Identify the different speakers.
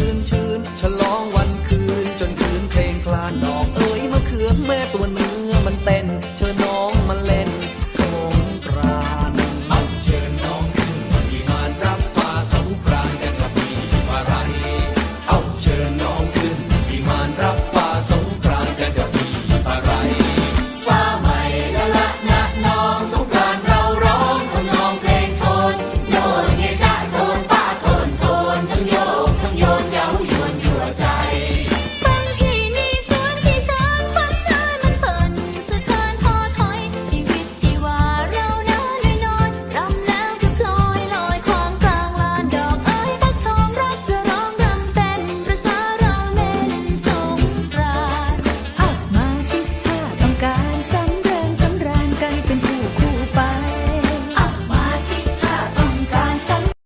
Speaker 1: ชื่นชื่นฉ